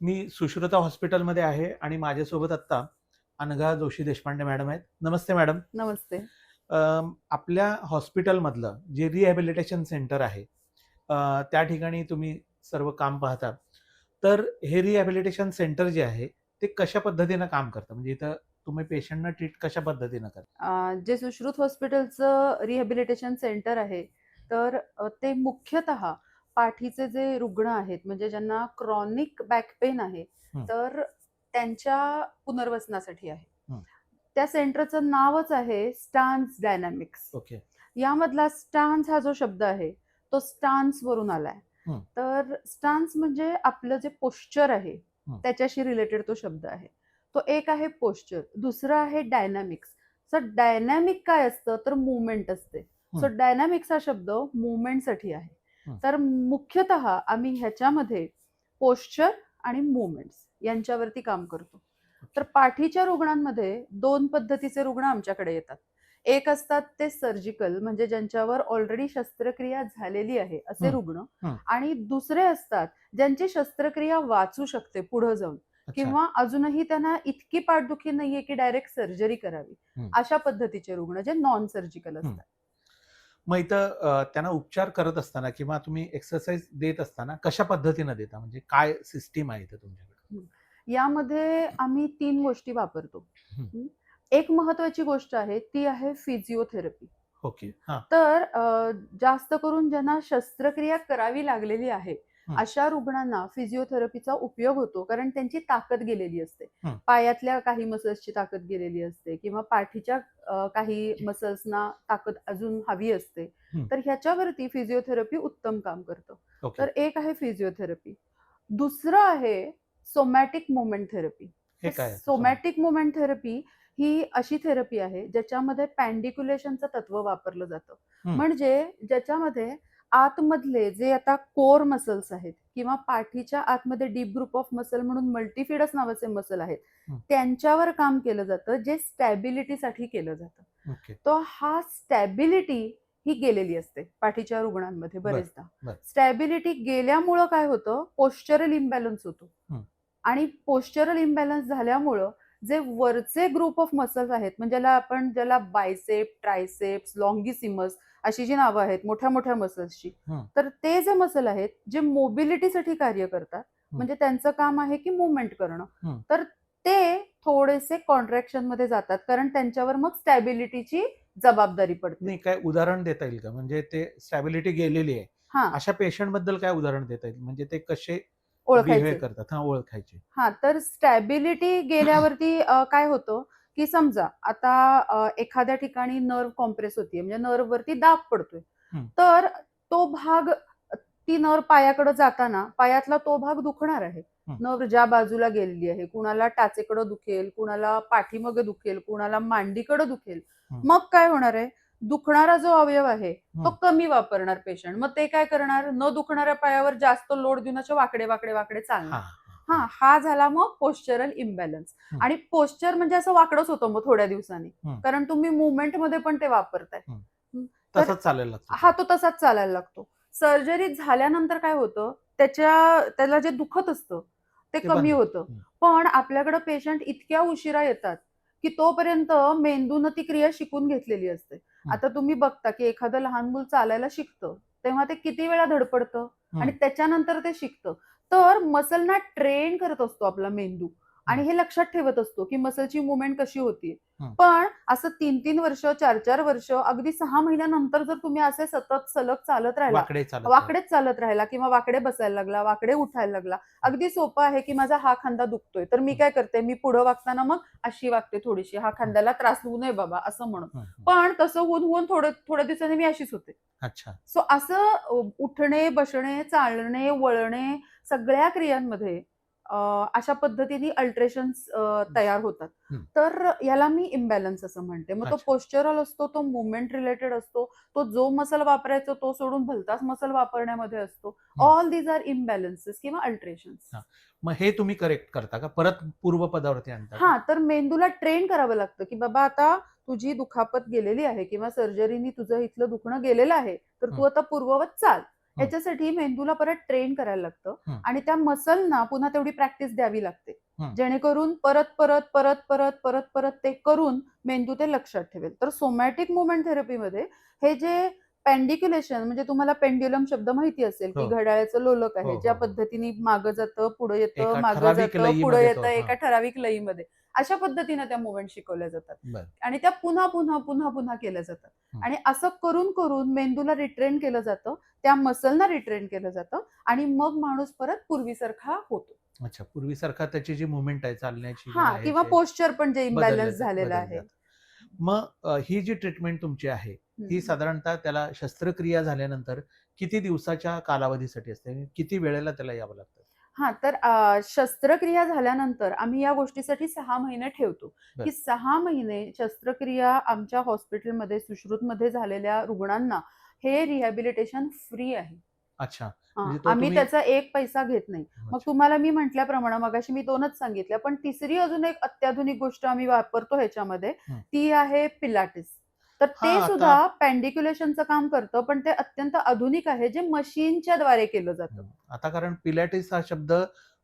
मी सुश्रुता हॉस्पिटलमध्ये आहे आणि माझ्यासोबत आत्ता अनघा जोशी देशपांडे मॅडम आहेत. नमस्ते मॅडम. नमस्ते. आपल्या हॉस्पिटलमधलं जे रिहॅबिलिटेशन सेंटर आहे अ, त्या ठिकाणी तुम्ही सर्व काम पाहता. तर हे रिहॅबिलिटेशन सेंटर जे आहे ते कशा पद्धतीनं काम करतं? म्हणजे इथं तुम्ही पेशंटना ट्रीट कशा पद्धतीनं करता? अं, जे सुश्रुत हॉस्पिटलचं रिहॅबिलिटेशन सेंटर आहे तर अं, ते मुख्यतः पाठीचे जे रुग्ण आहेत म्हणजे ज्यांना क्रॉनिक बॅक पेन आहे. तर त्यांच्या पुनर्वसनासाठी आहे. त्या सेंटरचं नावच आहे स्टान्स डायनॅमिक्स ओके यामधला स्टान्स हा जो शब्द आहे तो स्टान्स वरून आलाय. तर स्टान्स म्हणजे आपलं जे पोश्चर आहे. त्याच्याशी रिलेटेड तो शब्द आहे तो एक आहे पोश्चर दुसरं आहे डायनॅमिक्स सर डायनॅमिक काय असतं तर मुवमेंट असते सो. डायनॅमिक्स हा शब्द मुवमेंटसाठी आहे. तर मुख्यतः आम्ही ह्याच्यामध्ये पोश्चर आणि मुवमेंट्स यांच्यावरती काम करतो तर पाठीच्या रुग्णांमध्ये दोन पद्धतीचे रुग्ण आमच्याकडे येतात एक असतात ते सर्जिकल म्हणजे ज्यांच्यावर ऑलरेडी शस्त्रक्रिया झालेली आहे असे. रुग्ण. आणि दुसरे असतात ज्यांची शस्त्रक्रिया वाचू शकते पुढे जाऊन. किंवा अजूनही त्यांना इतकी पाठदुखी नाहीये की डायरेक्ट सर्जरी करावी. अशा पद्धतीचे रुग्ण जे नॉन सर्जिकल. असतात मग इथं त्यांना उपचार करत असताना किंवा तुम्ही एक्सरसाइज देत असताना कशा पद्धतीनं देता? म्हणजे काय सिस्टीम आहे इथं तुमच्याकडे? यामध्ये आम्ही तीन गोष्टी वापरतो. एक महत्वाची गोष्ट आहे ती आहे फिजिओथेरपी ओके. हा. तर जास्त करून ज्यांना शस्त्रक्रिया करावी लागलेली आहे. अशा रुग्णांना फिजिओथेरपीचा उपयोग होतो कारण त्यांची ताकद गेलेली असते. पायातल्या काही मसल्सची ताकद गेलेली असते किंवा पाठीच्या काही मसल्सना ताकद अजून हवी असते. तर ह्याच्यावरती फिजिओथेरपी उत्तम काम करतं तर एक आहे फिजिओथेरपी दुसरं आहे somatic movement therapy? Somatic movement therapy ही अशी थेरपी आहे ज्याच्यामध्ये पॅन्डिक्युलेशनचं तत्व वापरलं जातं. म्हणजे ज्याच्यामध्ये आतमधले जे आता कोर मसल्स आहेत किंवा पाठीच्या आतमध्ये डीप ग्रुप ऑफ मसल म्हणून मल्टीफिडस नावाचे मसल आहेत. त्यांच्यावर काम केलं जातं जे स्टॅबिलिटीसाठी केलं जातं तो हा स्टॅबिलिटी ही गेलेली असते पाठीच्या रुग्णांमध्ये बर, बरेचदा बर. स्टॅबिलिटी गेल्यामुळं काय होतं पोश्चरल इम्बॅलन्स होतो. आणि पोश्चरल इम्बॅलन्स झाल्यामुळं जे वरचे ग्रुप ऑफ मसल्स आहेत म्हणजे ज्याला आपण ज्याला बायसेप ट्रायसेप्स लॉंगिसिमस अशी जी नावं आहेत मोठ्या मोठ्या मसल्सची. तर ते जे मसल आहेत जे मोबिलिटीसाठी कार्य करतात म्हणजे त्यांचं काम आहे की मुवमेंट. करणं तर ते थोडेसे कॉन्ट्रॅक्शनमध्ये जातात कारण त्यांच्यावर मग स्टॅबिलिटीची जबाबदारी पडते. नाही काय उदाहरण देता येईल का? म्हणजे ते स्टॅबिलिटी गेलेली आहे. हा. अशा पेशंटबद्दल काय उदाहरण देता येईल? म्हणजे ते कसे ओळखायचे. करतात. हा ओळखायचे. हा तर स्टॅबिलिटी गेल्यावरती काय होतं की समजा आता एखाद्या ठिकाणी नर्व कॉम्प्रेस होतीये म्हणजे नर्व वरती दाब पडतोय. तर तो भाग ती नर्व पायाकडे जाताना पायातला तो भाग दुखणार आहे. नर्व ज्या बाजूला गेलेली आहे कुणाला टाचेकडे दुखेल कुणाला पाठीमागे दुखेल कुणाला मांडीकडे दुखेल. मग काय होणार आहे? दुखणारा जो अवयव आहे तो. कमी वापरणार पेशंट मग ते काय करणार? न दुखणाऱ्या पायावर जास्त लोड देऊन असे वाकडे वाकडे वाकडे चालणार. हा हा. झाला मग पोश्चरल इम्बॅलन्स. आणि पोश्चर म्हणजे असं वाकडच होतं मग थोड्या दिवसांनी. कारण तुम्ही मुवमेंटमध्ये पण ते वापरताय. तर- तसंच चालायला लागतं. हा तो तसाच चालायला लागतो. सर्जरी झाल्यानंतर काय होतं? त्याच्या त्याला जे दुखत असतं ते कमी. होतं. पण आपल्याकडे पेशंट इतक्या उशिरा येतात की तोपर्यंत मेंदून ती क्रिया शिकून घेतलेली असते. आता तुम्ही बघता की एखादं लहान मूल चालायला शिकतं तेव्हा ते किती वेळा धडपडतं आणि त्याच्यानंतर ते शिकतं. तर मसलना ट्रेन करत असतो आपला मेंदू. आणि हे लक्षात ठेवत असतो की मसलची मुवमेंट कशी होतीये हं. पण असं तीन तीन वर्ष चार चार वर्ष अगदी सहा महिन्यानंतर जर तुम्ही असे सतत सलग चालत राहिला वाकडेच चालत राहिला किंवा वाकडे बसायला लागला वाकडे उठायला लागला अगदी सोपं आहे की माझा हा खांदा दुखतोय. तर मी काय करते? मी पुढे वागताना मग अशी वागते थोडीशी. हा खांद्याला त्रास होऊ नये बाबा असं म्हणून. पण तसं होऊन होऊन थोडं थोड्या दिवसांनी मी अशीच होते. अच्छा. सो असं उठणे बसणे चालणे वळणे सगळ्या क्रियांमध्ये अशा पद्धतीने अल्ट्रेशन्स तयार होतात. तर याला मी इम्बॅलन्स असं म्हणते मग तो. पोस्चरल असतो तो मुवमेंट रिलेटेड असतो तो जो मसल वापरायचा तो सोडून भलताच मसल वापरण्यामध्ये असतो. ऑल दीज आर इम्बॅलन्सेस किंवा अल्ट्रेशन्स. मग हे तुम्ही करेक्ट करता का परत पूर्व पदावरती आणता? हा तर मेंदूला ट्रेन करावं लागतं की बाबा आता तुझी दुखापत गेलेली आहे किंवा सर्जरीनी तुझं इथलं दुखणं गेलेलं आहे तर तू. आता पूर्ववत चाल याच्यासाठी मेंदूला परत ट्रेन करायला लागतं. आणि त्या मसलना पुन्हा तेवढी प्रॅक्टिस द्यावी लागते. जेणेकरून परत परत परत परत परत परत ते करून मेंदू ते लक्षात ठेवेल तर सोमॅटिक मुवमेंट थेरपीमध्ये हे जे पेंडिक्युलेशन म्हणजे तुम्हाला पेंड्युलम शब्द माहिती असेल की हो. घड्याळाचं लोलक आहे हो, ज्या हो. पद्धतीने मागं जातं पुढे येतं मागं जातं पुढे येतं. एका ठराविक लयीमध्ये अशा पद्धतीने त्या मुवमेंट शिकवल्या जातात. आणि त्या पुन्हा पुन्हा पुन्हा पुन्हा केल्या जातात. आणि असं करून करून मेंदूला रिट्रेन केलं जातं त्या मसलना रिट्रेन केलं जातं आणि मग माणूस परत पूर्वीसारखा होतो अच्छा पूर्वीसारखा त्याची जी मुवमेंट आहे चालण्याची हा किंवा पोस्चर पण जे इम्बॅलन्स झालेलं आहे. मग ही जी ट्रीटमेंट तुमची आहे ही हं. साधारणतः त्याला शस्त्रक्रिया झाल्यानंतर किती दिवसाच्या कालावधीसाठी असते किती वेळेला त्याला यावं लागतं हा तर शस्त्रक्रिया झाल्यानंतर आम्ही या गोष्टीसाठी सहा महिने ठेवतो. की सहा महिने शस्त्रक्रिया आमच्या हॉस्पिटलमध्ये सुश्रुतमध्ये झालेल्या रुग्णांना हे रिहॅबिलिटेशन फ्री आहे अच्छा म्हणजे आम्ही त्याचा एक पैसा घेत नाही मग. तुम्हाला मी म्हटल्याप्रमाणे मगाशी मी दोनच सांगितल्या पण तिसरी अजून एक अत्याधुनिक गोष्ट आम्ही वापरतो ह्याच्यामध्ये. ती आहे पिलाटिस तर ते हा, सुद्धा पॅन्डिक्युलेशनचं काम करतं पण ते अत्यंत आधुनिक आहे जे मशीनच्या द्वारे केलं जातं. आता कारण पिलॅटिस हा शब्द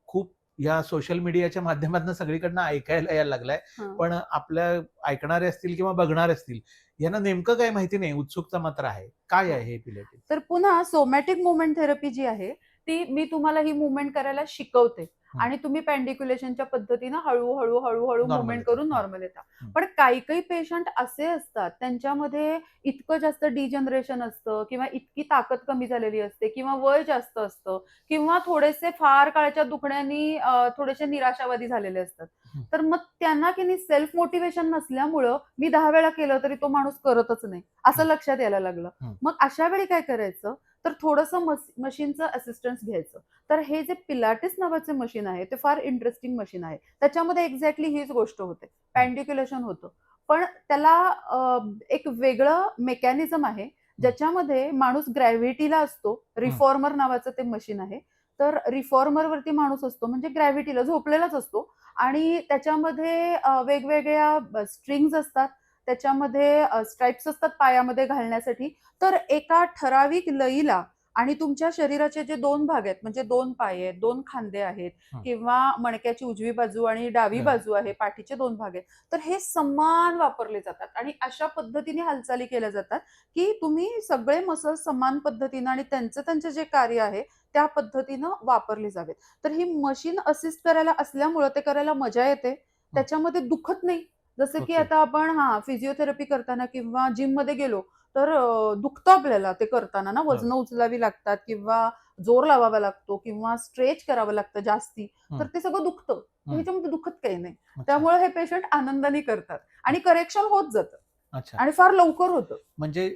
खूप या सोशल मीडियाच्या माध्यमातून सगळीकडनं ऐकायला यायला लागलाय. हं. पण आपल्या ऐकणारे असतील किंवा बघणारे असतील यांना नेमकं काय माहिती नाही उत्सुकता मात्र आहे. काय आहे हे पिलॅटिस तर पुन्हा सोमॅटिक मुवमेंट थेरपी जी आहे ती मी तुम्हाला ही मुवमेंट करायला शिकवते. आणि तुम्ही पॅन्डिक्युलेशनच्या पद्धतीनं हळूहळू हळूहळू मुवमेंट. करून. नॉर्मल येतात हं. पण काही काही पेशंट असे असतात त्यांच्यामध्ये इतकं जास्त डिजनरेशन असतं किंवा इतकी ताकद कमी झालेली असते किंवा वय जास्त असतं किंवा थोडेसे फार काळच्या दुखण्यानी थोडेसे निराशावादी झालेले असतात. तर मग त्यांना की नाही सेल्फ मोटिवेशन नसल्यामुळं मी दहा वेळा केलं तरी तो माणूस करतच नाही असं. लक्षात यायला लागलं. मग अशा वेळी काय करायचं तर थोडंसं मशीनचं असिस्टन्स घ्यायचं. तर हे जे पिलाटिस नावाचे मशीन आहे ते फार इंटरेस्टिंग मशीन आहे. त्याच्यामध्ये एक्झॅक्टली हीच गोष्ट होते. पॅन्डिक्युलेशन होतं. पण त्याला एक वेगळं मेकॅनिझम आहे ज्याच्यामध्ये माणूस ग्रॅव्हिटीला असतो. रिफॉर्मर नावाचं ते मशीन आहे. तर रिफॉर्मर वरती माणूस असतो म्हणजे ग्रॅव्हिटीला झोपलेलाच असतो. आणि त्याच्यामध्ये वेगवेगळ्या स्ट्रिंग्स असतात. त्याच्यामध्ये स्ट्राइप्स असतात पायामध्ये घालण्यासाठी. तर एका ठराविक लईला आणि तुमच्या शरीराचे जे दोन भाग आहेत म्हणजे दोन पाय आहेत दोन खांदे आहेत. किंवा मणक्याची उजवी बाजू आणि डावी. बाजू आहे पाठीचे दोन भाग आहेत. तर हे समान वापरले जातात आणि अशा पद्धतीने हालचाली केल्या जातात की तुम्ही सगळे मसल समान पद्धतीनं आणि त्यांचं त्यांचं जे कार्य आहे त्या पद्धतीनं वापरले जावेत. तर ही मशीन असिस्ट करायला असल्यामुळं ते करायला मजा येते. त्याच्यामध्ये दुखत नाही. जसं की. आता आपण हा फिजिओथेरपी करताना किंवा जिममध्ये गेलो तर दुखतं आपल्याला ते करताना ना वजन उचलावी लागतात किंवा जोर लावावा लागतो किंवा स्ट्रेच करावं लागतं जास्ती तर. ते सगळं दुखतं. ह्याच्यामध्ये दुखत काही नाही. त्यामुळे हे पेशंट आनंदाने करतात आणि करेक्शन होत जातं अच्छा आणि फार लवकर होतं म्हणजे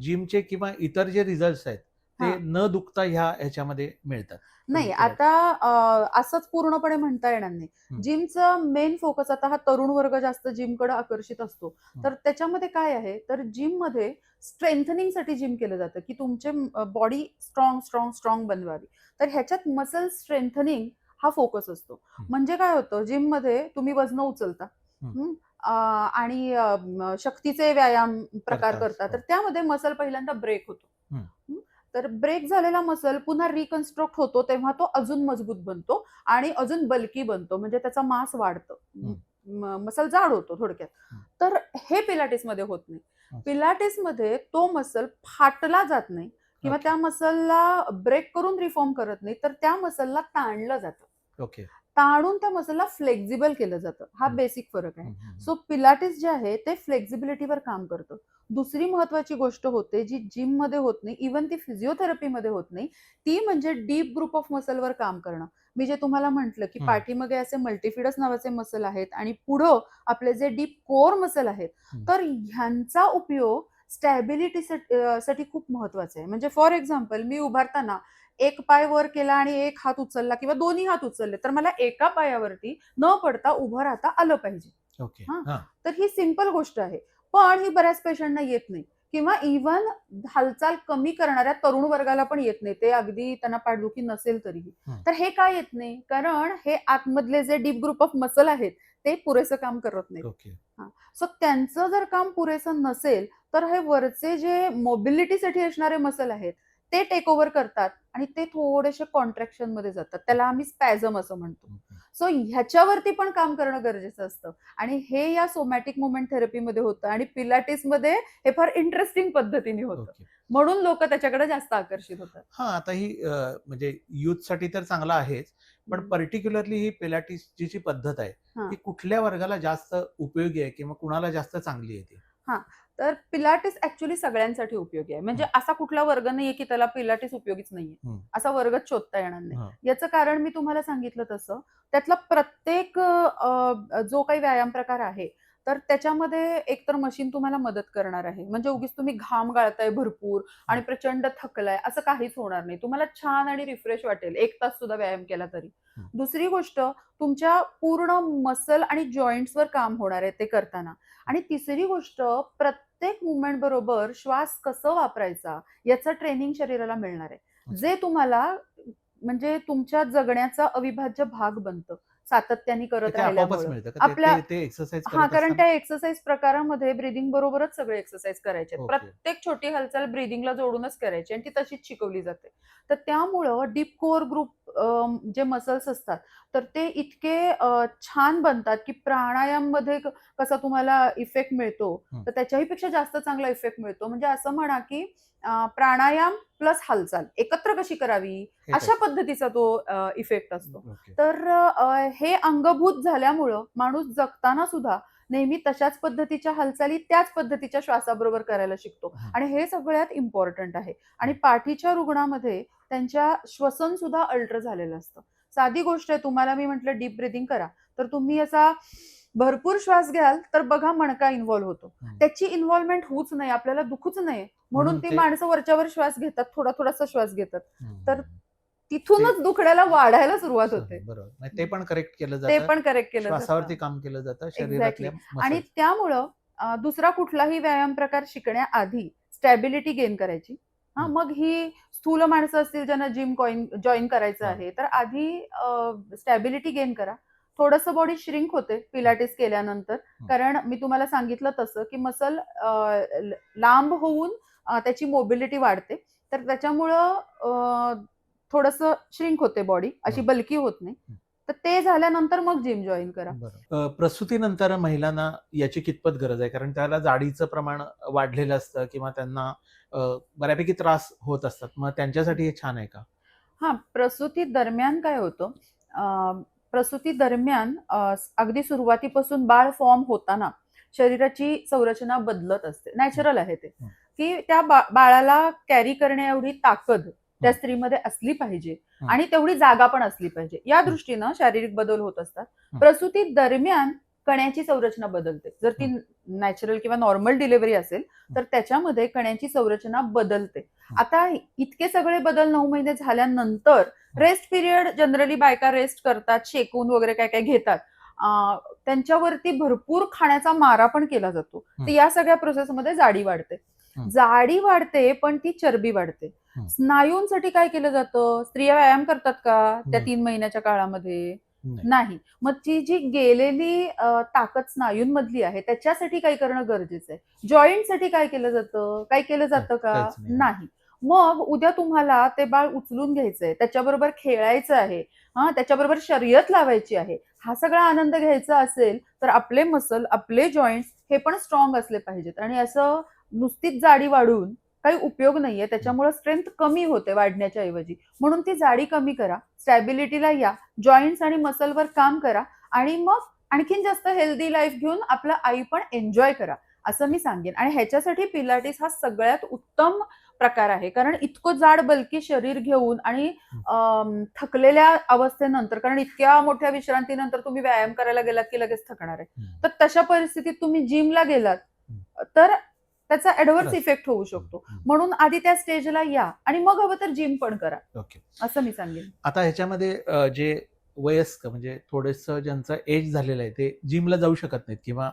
जिमचे किंवा इतर जे रिझल्ट आहेत ते. न दुखता ह्या ह्याच्यामध्ये मिळतात नाही. आता असंच पूर्णपणे म्हणता येणार नाही. जिमचं मेन फोकस आता हा तरुण वर्ग जास्त जिमकडे आकर्षित असतो. तर त्याच्यामध्ये काय आहे तर जिममध्ये स्ट्रेंथनिंगसाठी जिम केलं जातं की तुमचे बॉडी स्ट्रॉंग स्ट्रॉंग स्ट्रॉंग बनवावी तर ह्याच्यात मसल स्ट्रेंथनिंग हा फोकस असतो. म्हणजे काय होतं जिममध्ये तुम्ही वजन उचलता आणि शक्तीचे व्यायाम प्रकार करता तर हो. त्यामध्ये मसल पहिल्यांदा ब्रेक होतो? तर ब्रेक झालेला मसल पुन्हा रिकन्स्ट्रक्ट होतो तेव्हा तो अजून मजबूत बनतो आणि अजून बल्की बनतो. म्हणजे त्याचा मास वाढतो. मसल जाड होतो थोडक्यात. तर हे पिलाटिसमध्ये होत नाही. पिलाटिसमध्ये तो मसल फाटला जात नाही किंवा. त्या मसलला ब्रेक करून रिफॉर्म करत नाही तर त्या मसलला ताणलं जातं. ओके. ताणून त्या मसलला फ्लेक्झिबल केलं जातं हा. बेसिक फरक आहे सो पिलाटिस जे आहे ते फ्लेक्झिबिलिटीवर काम करतं दुसरी महत्वाची गोष्ट होते जी जिममध्ये होत नाही इवन ती फिजिओथेरपीमध्ये होत नाही ती म्हणजे डीप ग्रुप ऑफ मसलवर काम करणं मी जे तुम्हाला म्हटलं की. पाठीमागे असे मल्टीफिडस नावाचे मसल आहेत आणि पुढं आपले जे डीप कोर मसल आहेत. तर ह्यांचा उपयोग स्टॅबिलिटी साठी खूप महत्त्वाचा आहे म्हणजे फॉर एक्झाम्पल मी उभारताना एक पाय वर केला आणि एक हात उचलला किंवा दोन्ही हात उचलले तर मला एका पायावरती न पडता उभं राहता आलं पाहिजे. ओके. हा. हा. तर ही सिंपल गोष्ट आहे. पण ही बऱ्याच पेशंटना येत नाही किंवा इव्हन हालचाल कमी करणाऱ्या तरुण वर्गाला पण येत नाही. ते अगदी त्यांना पाठदुखी नसेल तरीही. तर हे काय येत नाही? कारण हे आतमधले जे डीप ग्रुप ऑफ मसल आहेत ते पुरेसं काम करत नाही सो त्यांचं जर काम पुरेसं नसेल तर हे वरचे जे मोबिलिटीसाठी असणारे मसल आहेत ते टेक ओव्हर करतात आणि ते थोडेसे कॉन्ट्रॅक्शनमध्ये जातात. त्याला आम्ही स्पॅझम असं म्हणतो. सो ह्याच्यावरती पण काम करणं गरजेचं असतं. आणि हे या सोमॅटिक मुवमेंट थेरपीमध्ये होतं आणि पिलाटिसमध्ये हे फार इंटरेस्टिंग पद्धतीने होतं. म्हणून लोक त्याच्याकडे जास्त आकर्षित होतात. हा आता ही म्हणजे युथसाठी तर चांगला आहेच पण. पर्टिक्युलरली ही पिलाटिसची जी पद्धत आहे हा. ती कुठल्या वर्गाला जास्त उपयोगी आहे किंवा कुणाला जास्त चांगली आहे ती? तर पिलाटिस ऍक्च्युली सगळ्यांसाठी उपयोगी आहे म्हणजे असा कुठला वर्ग नाहीये की त्याला पिलाटिस उपयोगीच नाहीये. असा वर्गच शोधता येणार. नाही याचं कारण मी तुम्हाला सांगितलं तसं त्यातला प्रत्येक जो काही व्यायाम प्रकार आहे तर त्याच्यामध्ये एकतर मशीन तुम्हाला मदत करणार आहे. म्हणजे उगीच तुम्ही घाम गाळताय भरपूर आणि प्रचंड थकलाय असं काहीच होणार नाही. तुम्हाला छान आणि रिफ्रेश वाटेल. एक तास सुद्धा व्यायाम केला तरी. दुसरी गोष्ट तुमच्या पूर्ण मसल आणि जॉईंट्सवर काम होणार आहे ते करताना. आणि तिसरी गोष्ट प्रत्येक मुवमेंट बरोबर श्वास कसं वापरायचा याचं ट्रेनिंग शरीराला मिळणार आहे. जे तुम्हाला म्हणजे तुमच्या जगण्याचा अविभाज्य भाग बनतं. सातत्याने करत राहिल्यामुळे. आपल्या- हा कारण त्या एक्सरसाइज प्रकारामध्ये ब्रिदिंग बरोबरच सगळे एक्सरसाइज करायचे. प्रत्येक छोटी हालचाल ब्रिदिंगला जोडूनच करायची आणि ती तशीच शिकवली जाते. तर त्यामुळं डीप कोअर ग्रुप जे मसल्स असतात तर ते इतके छान बनतात की प्राणायाममध्ये कसा तुम्हाला इफेक्ट मिळतो. तर त्याच्याही पेक्षा जास्त चांगला इफेक्ट मिळतो. म्हणजे असं म्हणा की प्राणायाम प्लस हालचाल एकत्र कशी करावी? अशा पद्धतीचा तो इफेक्ट असतो. तर हे अंगभूत झाल्यामुळं माणूस जगताना सुद्धा नेहमी तशाच पद्धतीच्या हालचाली त्याच पद्धतीच्या श्वासाबरोबर करायला शिकतो. आणि हे सगळ्यात इम्पॉर्टंट आहे. आणि पाठीच्या रुग्णामध्ये त्यांच्या श्वसन सुद्धा अल्टर झालेलं असतं. साधी गोष्ट आहे तुम्हाला मी म्हटलं डीप ब्रिदिंग करा. तर तुम्ही असा भरपूर श्वास घ्याल तर बघा मणका इन्व्हॉल्व्ह होतो. त्याची इन्व्हॉल्वमेंट होऊच नाही आपल्याला दुखूच नाही. म्हणून ती माणसं वरच्यावर श्वास घेतात थोडा थोडासा श्वास घेतात. तर तिथूनच दुखण्याला वाढायला सुरुवात होते बरोबर ते पण करेक्ट केलं ते जातं पण करेक्ट केलं श्वासावरती जातं. काम केलं जातं. शरीरातल्या आणि. त्यामुळं दुसरा कुठलाही व्यायाम प्रकार शिकण्याआधी स्टॅबिलिटी गेन करायची हा. मग ही स्थूल माणसं असतील ज्यांना जिम कॉइन जॉईन करायचं. आहे तर आधी स्टॅबिलिटी गेन करा थोडस बॉडी श्रिंक होते पिलाटेस केल्यानंतर कारण मी तुम्हाला सांगितलं तसं की मसल लांब होऊन त्याची मोबिलिटी वाढते तर त्याच्यामुळं थोडस श्रिंक होते बॉडी अशी. बल्की होत नाही. तर ते झाल्यानंतर मग जिम जॉईन करा. प्रसूतीनंतर महिलांना याची कितपत गरज आहे? कारण त्याला जाडीचं प्रमाण वाढलेलं असतं किंवा त्यांना बऱ्यापैकी त्रास होत असतात. मग त्यांच्यासाठी हे छान आहे का? हा प्रसूती दरम्यान काय होतं? प्रसूती दरम्यान अगदी सुरुवातीपासून बाळ फॉर्म होताना शरीराची संरचना बदलत असते. नॅचरल आहे ते. की त्या बाळाला कॅरी करण्या एवढी ताकद त्या स्त्रीमध्ये असली पाहिजे. आणि तेवढी जागा पण असली पाहिजे. या दृष्टीनं शारीरिक बदल होत असतात. प्रसूती दरम्यान कण्याची संरचना बदलते. जर ती नॅचरल किंवा नॉर्मल डिलिव्हरी असेल तर त्याच्यामध्ये कण्याची संरचना बदलते. आता इतके सगळे बदल नऊ महिने झाल्यानंतर रेस्ट पिरियड जनरली बायका रेस्ट करतात शेकून वगैरे काय काय घेतात. त्यांच्यावरती भरपूर खाण्याचा मारा पण केला जातो. तर. या सगळ्या प्रोसेसमध्ये जाडी वाढते. जाडी वाढते पण ती चरबी वाढते. स्नायूंसाठी काय केलं जातं? स्त्रिया व्यायाम करतात का त्या. तीन महिन्याच्या काळामध्ये? नाही. मग ती जी गेलेली ताकद स्नायूंमधली आहे त्याच्यासाठी काय करणं गरजेचं आहे जॉईंटसाठी काय केलं जातं? काय केलं जातं का? नाही. नाही. मग उद्या तुम्हाला ते बाळ उचलून घ्यायचंय त्याच्याबरोबर खेळायचं आहे हा त्याच्याबरोबर शर्यत लावायची आहे हा सगळा आनंद घ्यायचा असेल तर आपले मसल आपले जॉईंट्स हे पण स्ट्रॉंग असले पाहिजेत. आणि असं नुसतीच जाडी वाढून काही उपयोग नाहीये. त्याच्यामुळे स्ट्रेंथ कमी होते वाढण्याच्या ऐवजी. म्हणून ती जाडी कमी करा. स्टॅबिलिटीला या. जॉईंट्स आणि मसलवर काम करा. आणि मग आणखीन जास्त हेल्दी लाईफ घेऊन आपलं आई पण एन्जॉय करा. असं मी सांगेन. आणि ह्याच्यासाठी पिलाटीस हा सगळ्यात उत्तम प्रकार आहे. कारण इतकं जाड बल्की शरीर घेऊन आणि थकलेल्या अवस्थेनंतर कारण इतक्या मोठ्या विश्रांतीनंतर तुम्ही व्यायाम करायला गेलात की लगेच थकणार आहे. तर तशा परिस्थितीत तुम्ही जिमला गेलात तर त्याचा ऍडव्हर्स इफेक्ट होऊ शकतो. म्हणून आधी त्या स्टेजला या आणि मग हवं तर जिम पण करा. ओके. असं मी सांगेन. आता ह्याच्यामध्ये अ, जे वयस्क म्हणजे थोडेस ज्यांचं एज झालेलं आहे ते जिमला जाऊ शकत नाहीत किंवा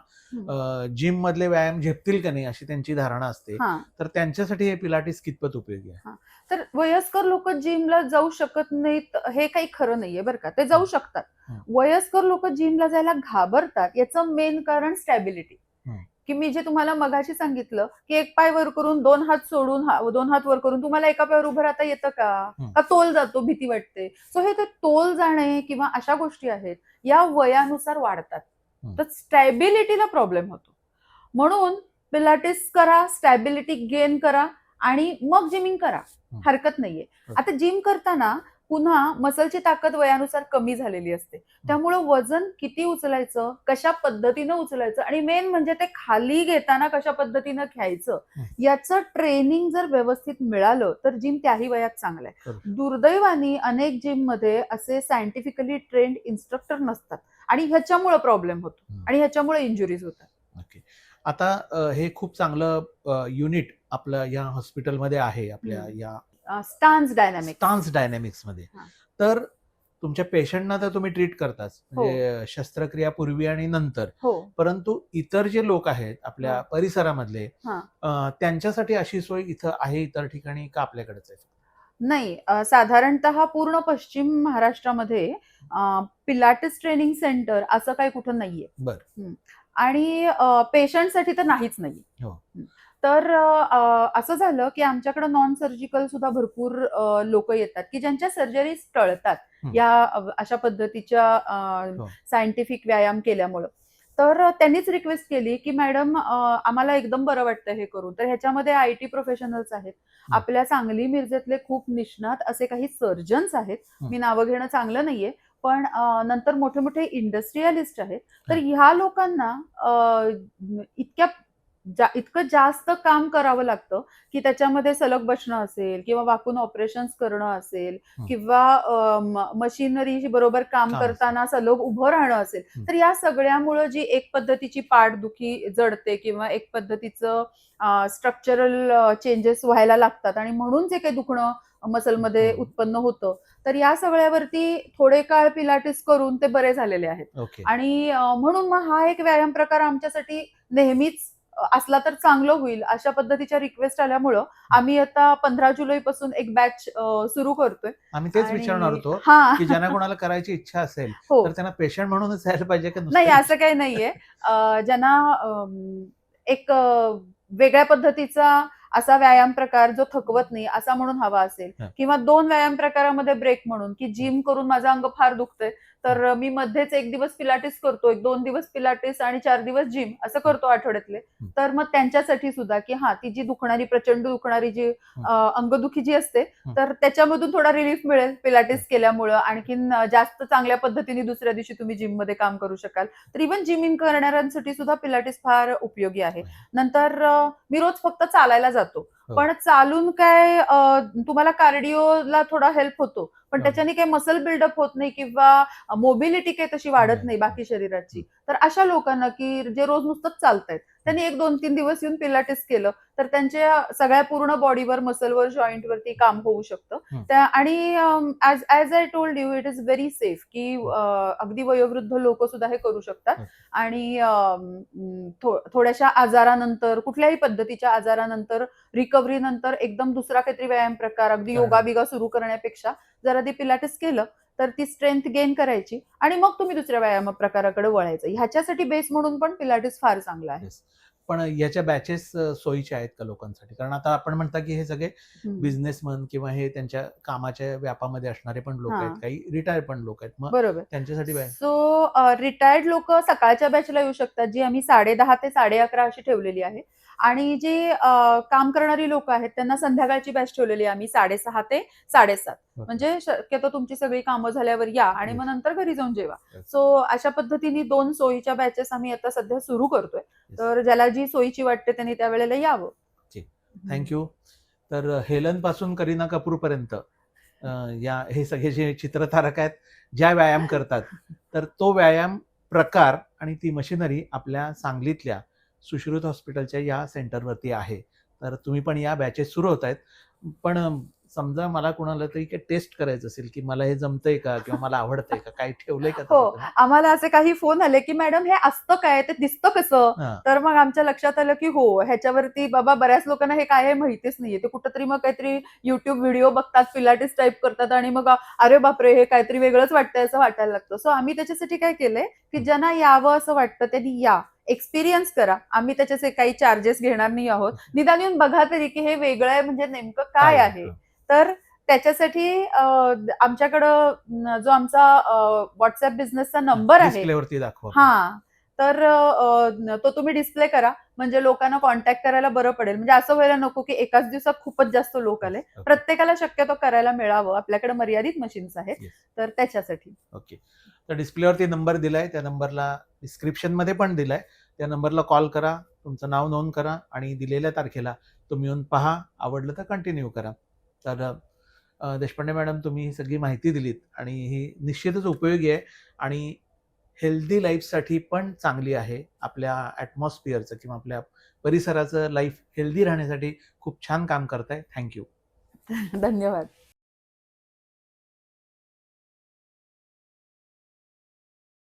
जिम मधले व्यायाम झेपतील का नाही अशी त्यांची धारणा असते हा. तर त्यांच्यासाठी हे पिलाटीस कितपत उपयोगी आहे? तर वयस्कर लोक जिमला जाऊ शकत नाहीत हे काही खरं नाहीये बरं का. ते जाऊ शकतात. हं. वयस्कर लोक जिमला जायला घाबरतात. याचं मेन कारण स्टॅबिलिटी हं. की मी जे तुम्हाला मगाशी सांगितलं की एक पाय वर करून दोन हात सोडून हा- दोन हात वर करून तुम्हाला एका पायावर उभं राहता येतं का. का तोल जातो भीती वाटते? सो हे ते तोल जाणे किंवा अशा गोष्टी आहेत या वयानुसार वाढतात. तर स्टॅबिलिटीला प्रॉब्लेम होतो. म्हणून पिलाटेस करा स्टॅबिलिटी गेन करा आणि मग जिमिंग करा. हरकत नाहीये. आता जिम करताना पुन्हा मसलची ताकद वयानुसार कमी झालेली असते त्यामुळं वजन किती उचलायचं कशा पद्धतीनं उचलायचं आणि मेन म्हणजे ते खाली घेताना कशा पद्धतीनं घ्यायचं. याचं ट्रेनिंग जर व्यवस्थित मिळालं तर जिम त्याही वयात चांगलं आहे दुर्दैवाने अनेक जिममध्ये असे सायंटिफिकली ट्रेंड इन्स्ट्रक्टर नसतात आणि ह्याच्यामुळे प्रॉब्लेम होतो. आणि ह्याच्यामुळे इंजुरीज होतात ओके आता हे खूप चांगलं युनिट आपलं या हॉस्पिटलमध्ये आहे आपल्या. या स्टान्स डायनामिक स्टान्स डायनॅमिक्समध्ये हा. तर तुमच्या पेशंटना तर तुम्ही ट्रीट करताच म्हणजे शस्त्रक्रिया पूर्वी आणि नंतर हो परंतु इतर जे लोक आहेत आपल्या हा. परिसरामधले हा. अ, त्यांच्यासाठी अशी सोय इथं आहे इतर ठिकाणी का आपल्याकडेच आहे नाही अ, साधारणतः पूर्ण पश्चिम महाराष्ट्रामध्ये पिलाटिस ट्रेनिंग सेंटर असं काही कुठं नाहीये बर. हं. आणि पेशंटसाठी तर नाहीच हो. हं. तर असं झालं की आमच्याकडे नॉन सर्जिकल सुद्धा भरपूर लोक येतात की ज्यांच्या सर्जरीज टळतात हं. या अशा पद्धतीच्या हो. सायंटिफिक व्यायाम केल्यामुळं तर त्यांनीच रिक्वेस्ट केली की मॅडम आम्हाला एकदम बरं वाटतं हे करून तर ह्याच्यामध्ये आय टी प्रोफेशनल्स आहेत हं. आपल्या सांगली मिरजेतले खूप निष्णात असे काही सर्जन्स आहेत हं. मी नावं घेणं चांगलं नाहीये पण नंतर मोठे मोठे इंडस्ट्रियलिस्ट आहेत तर हं. ह्या लोकांना इतक्या जा, इतकं जास्त काम करावं लागतं की त्याच्यामध्ये सलग बसणं असेल किंवा वाकून ऑपरेशन्स करणं असेल. किंवा मशिनरी बरोबर काम करताना सलग उभं राहणं असेल. तर या सगळ्यामुळं जी एक पद्धतीची पाठदुखी जडते किंवा एक पद्धतीचं स्ट्रक्चरल चेंजेस व्हायला लागतात आणि म्हणून जे काही दुखणं मसलमध्ये. उत्पन्न होतं तर या सगळ्यावरती थोडे काळ पिलाटिस करून ते बरे झालेले आहेत आणि म्हणून मग हा एक व्यायाम प्रकार आमच्यासाठी नेहमीच असला तर चांगलं होईल अशा पद्धतीच्या रिक्वेस्ट आल्यामुळं आम्ही आता पंधरा जुलै पासून एक बॅच सुरू करतोय. आम्ही तेच विचारणार होतो की ज्यांना कोणाला करायची इच्छा असेल हो. तर त्यांना पेशंट म्हणूनच यायला पाहिजे का नाही असं काही नाहीये. ज्यांना एक वेगळ्या पद्धतीचा असा व्यायाम प्रकार जो थकवत नाही असा म्हणून हवा असेल. किंवा दोन व्यायाम प्रकारामध्ये ब्रेक म्हणून की जिम करून माझं अंग फार दुखतंय तर मी मध्येच एक दिवस पिलाटिस करतो एक दोन दिवस पिलाटिस आणि चार दिवस जिम असं करतो आठवड्यातले. तर मग त्यांच्यासाठी सुद्धा की हा ती जी दुखणारी प्रचंड दुखणारी जी अंगदुखी जी असते तर त्याच्यामधून थोडा रिलीफ मिळेल पिलाटिस केल्यामुळं. आणखीन जास्त चांगल्या पद्धतीने दुसऱ्या दिवशी तुम्ही जिममध्ये काम करू शकाल. तर इव्हन जिमिंग करणाऱ्यांसाठी सुद्धा पिलाटिस फार उपयोगी आहे. नंतर मी रोज फक्त चालायला जातो. पण चालून काय तुम्हाला कार्डिओला थोडा हेल्प होतो पण हो. त्याच्याने काही मसल बिल्डअप होत नाही किंवा मोबिलिटी काही तशी वाढत नाही. नाही बाकी शरीराची तर अशा लोकांना की जे रोज नुसतंच चालतायत त्यांनी एक दोन तीन दिवस येऊन पिलाटिस केलं तर त्यांच्या सगळ्या पूर्ण बॉडीवर मसलवर जॉईंट वरती काम होऊ शकतं. त्या आणि as as I told you it is very safe की अगदी वयोवृद्ध लोक सुद्धा हे करू शकतात. आणि थोड्याशा आजारानंतर कुठल्याही पद्धतीच्या आजारानंतर रिकव्हरी नंतर एकदम दुसरा काहीतरी व्यायाम प्रकार अगदी. योगा बिगा सुरू करण्यापेक्षा जर आधी पिलाटिस केलं तर ती स्ट्रेंथ गेन करायची आणि मग तुम्ही दुसऱ्या व्यायाम प्रकाराकडे वळायचं. ह्याच्यासाठी बेस म्हणून पण पिलाटिस फार चांगला आहे. पण याच्या बॅचेस सोयीचे आहेत का लोकांसाठी? कारण आता आपण म्हणता की हे सगळे. बिझनेसमन किंवा हे त्यांच्या कामाच्या व्यापामध्ये असणारे पण लोक. आहेत. काही रिटायर पण लोक आहेत. मग बरोबर. त्यांच्यासाठी सो रिटायर्ड लोक सकाळच्या बॅचला येऊ शकतात जी आम्ही साडे दहा ते साडे अकरा अशी ठेवलेली आहे. आणि जी काम करणारी लोक आहेत त्यांना संध्याकाळची बॅच ठेवलेली आहे आम्ही साडेसहा ते साडेसात. म्हणजे शक्यतो तुमची सगळी कामं झाल्यावर या आणि मग. नंतर घरी जाऊन जेवा. सो अशा पद्धतीने दोन सोयीच्या बॅचेस आम्ही आता सध्या सुरू करतोय. तर ज्याला जी सोयीची वाटते त्यांनी त्यावेळेला यावं. थँक्यू तर हेलनपासून करीना कपूर पर्यंत या हे सगळे जे चित्रतारक आहेत ज्या व्यायाम करतात तर तो व्यायाम प्रकार आणि ती मशिनरी आपल्या सांगलीतल्या सुश्रुत हॉस्पिटलच्या या सेंटरवरती आहे. तर तुम्ही पण या बॅचेस सुरू होत आहेत. पण समजा मला कुणाला तरी काही टेस्ट करायचं असेल की मला हे जमतंय का किंवा मला आवडतंय का? काही ठेवलंय का हो? आम्हाला असे काही फोन आले की मॅडम हे असतं काय? ते दिसतं कसं. तर मग आमच्या लक्षात आलं की हो ह्याच्यावरती बाबा बऱ्याच लोकांना हे काय आहे माहितीच नाहीये. ते कुठंतरी मग काहीतरी युट्यूब व्हिडिओ बघतात फिलाटिस टाईप करतात आणि मग अरे बापरे हे काहीतरी वेगळंच वाटतंय असं वाटायला लागतं. सो आम्ही त्याच्यासाठी काय केलंय की ज्यांना यावं असं वाटतं त्यांनी या. एक्सपिरियन्स करा. आम्ही त्याचे काही चार्जेस घेणार नाही आहोत. निदान येऊन बघा तरी की हे वेगळं आहे म्हणजे नेमकं काय आहे. तर त्याच्यासाठी आमच्याकडं जो आमचा व्हॉट्सअप बिझनेसचा नंबर आहे. हा. तर तो तुम्ही डिस्प्ले करा. म्हणजे लोकांना कॉन्टॅक्ट करायला बरं पडेल. म्हणजे असं व्हायला नको की एकाच दिवसात खूपच जास्त लोक आले. प्रत्येकाला शक्यतो करायला मिळावं. आपल्याकडे मर्यादित मशीन्स आहेत. तर त्याच्यासाठी. ओके तर डिस्प्लेवरती नंबर दिलाय. त्या नंबरला डिस्क्रिप्शनमध्ये पण दिलाय. त्या नंबरला कॉल करा तुमचं नाव नोंद करा आणि दिलेल्या तारखेला तुम्ही येऊन पहा आवडलं तर कंटिन्यू करा. तर देशपांडे मॅडम तुम्ही ही सगळी माहिती दिलीत आणि ही निश्चितच उपयोगी आहे आणि हेल्दी लाईफसाठी पण चांगली आहे. आपल्या ॲटमॉस्फिअरचं किंवा आपल्या परिसराचं लाईफ हेल्दी राहण्यासाठी खूप छान काम करताय. थँक्यू धन्यवाद.